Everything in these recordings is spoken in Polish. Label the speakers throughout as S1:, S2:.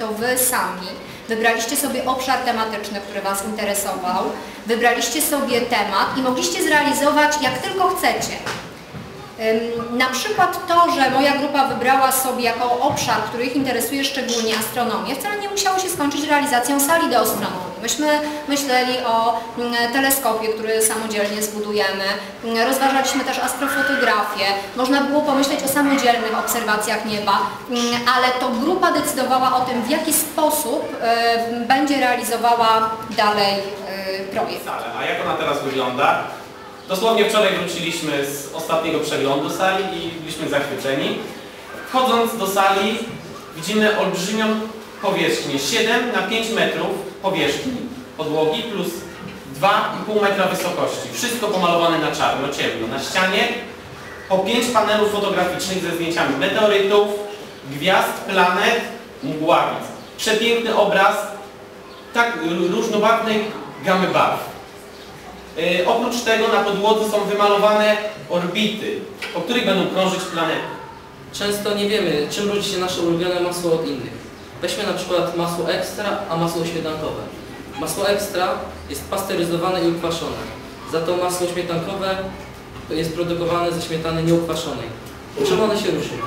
S1: to Wy sami wybraliście sobie obszar tematyczny, który Was interesował, wybraliście sobie temat i mogliście zrealizować jak tylko chcecie. Na przykład to, że moja grupa wybrała sobie jako obszar, który ich interesuje szczególnie astronomię, wcale nie musiało się skończyć realizacją sali do astronomii. Myśmy myśleli o mm, teleskopie, który samodzielnie zbudujemy, Mm, rozważaliśmy też astrofotografię, można było pomyśleć o samodzielnych obserwacjach nieba, Mm, ale to grupa decydowała o tym, w jaki sposób e, będzie realizowała dalej e, projekt.
S2: A jak ona teraz wygląda? Dosłownie wczoraj wróciliśmy z ostatniego przeglądu sali i byliśmy zachwyceni. Wchodząc do sali widzimy olbrzymią powierzchnię, 7 na 5 metrów powierzchni podłogi plus 2,5 metra wysokości. Wszystko pomalowane na czarno, ciemno. Na ścianie po 5 panelów fotograficznych ze zdjęciami meteorytów, gwiazd, planet, mgławic. Przepiękny obraz tak różnobarwnej gamy barw. Yy, oprócz tego na podłodze są wymalowane orbity, po których będą krążyć planety.
S3: Często nie wiemy, czym różni się nasze ulubione masło od innych. Weźmy na przykład masło ekstra, a masło śmietankowe. Masło ekstra jest pasteryzowane i ukwaszone. Za to masło śmietankowe jest produkowane ze śmietany nieukwaszonej. Czym one się różnią?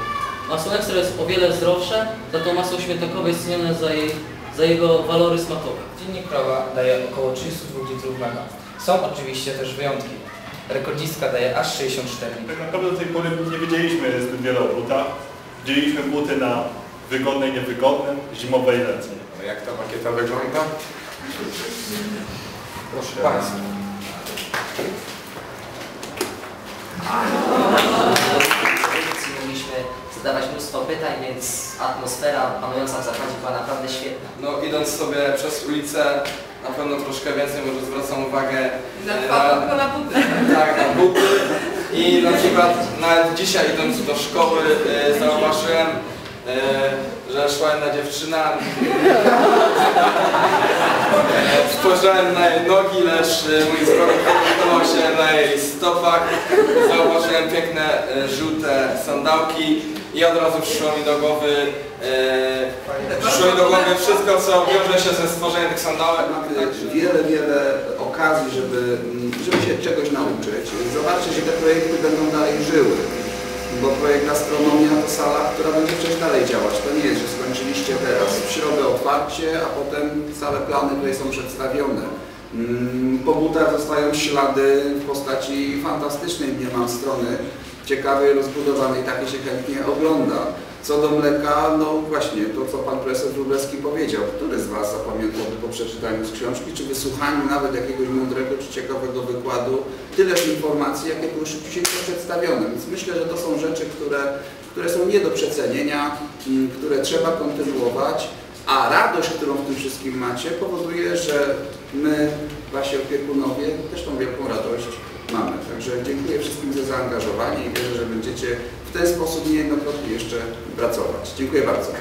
S3: Masło ekstra jest o wiele zdrowsze, za to masło śmietankowe jest cenione za, jej, za jego walory smakowe.
S4: Dziennik Krowa daje około 32 litrów mleka. Są oczywiście też wyjątki. Rekordzistka daje aż 64 litry.
S5: Tak naprawdę do tej pory nie wiedzieliśmy zbyt wiele o butach. Dzieliliśmy buty na wygodne i niewygodne, zimowe i letnie.
S6: No jak ta makieta wygląda?
S4: Proszę Państwa.
S7: produkcji mogliśmy zadawać mnóstwo pytań, więc atmosfera panująca w zakładzie była naprawdę świetna.
S6: No idąc sobie przez ulicę, na pewno troszkę więcej może zwracam uwagę
S8: Na
S6: e,
S8: dwa, tylko na buty.
S6: tak, na buty. I na przykład nawet dzisiaj idąc do szkoły e, zauważyłem, e, że szła jedna dziewczyna. E, Spojrzałem na jej nogi, lecz e, mój wzrok koncentrował się na jej stopach. Zauważyłem piękne e, żółte sandałki i od razu przyszło mi do głowy e, przyszło mi do głowy wszystko, co wiąże się ze stworzeniem tych sandałek.
S9: Wiele, wiele okazji, żeby, mm, żeby się czegoś nauczyć. Zobaczcie, że te projekty będą dalej żyły. Bo projekt Astronomia to sala, która będzie przecież dalej działać. To nie jest, że skończyliście teraz w środę otwarcie, a potem całe plany tutaj są przedstawione. Mm, Po butach zostają ślady w postaci fantastycznej, nie mam strony, ciekawej, rozbudowanej, takie się chętnie ogląda. Co do mleka, no właśnie, to co Pan Profesor Wróblewski powiedział, który z Was zapamiętałby po przeczytaniu z książki, czy wysłuchaniu nawet jakiegoś mądrego czy ciekawego wykładu, tyleż informacji, jakie były szybciutko przedstawione. Więc myślę, że to są rzeczy, które, które są nie do przecenienia, mm, które trzeba kontynuować, a radość, którą w tym wszystkim macie, powoduje, że my, Wasi opiekunowie, też tą wielką radość mamy. Także dziękuję wszystkim za zaangażowanie i wierzę, że będziecie w ten sposób niejednokrotnie jeszcze pracować. Dziękuję bardzo.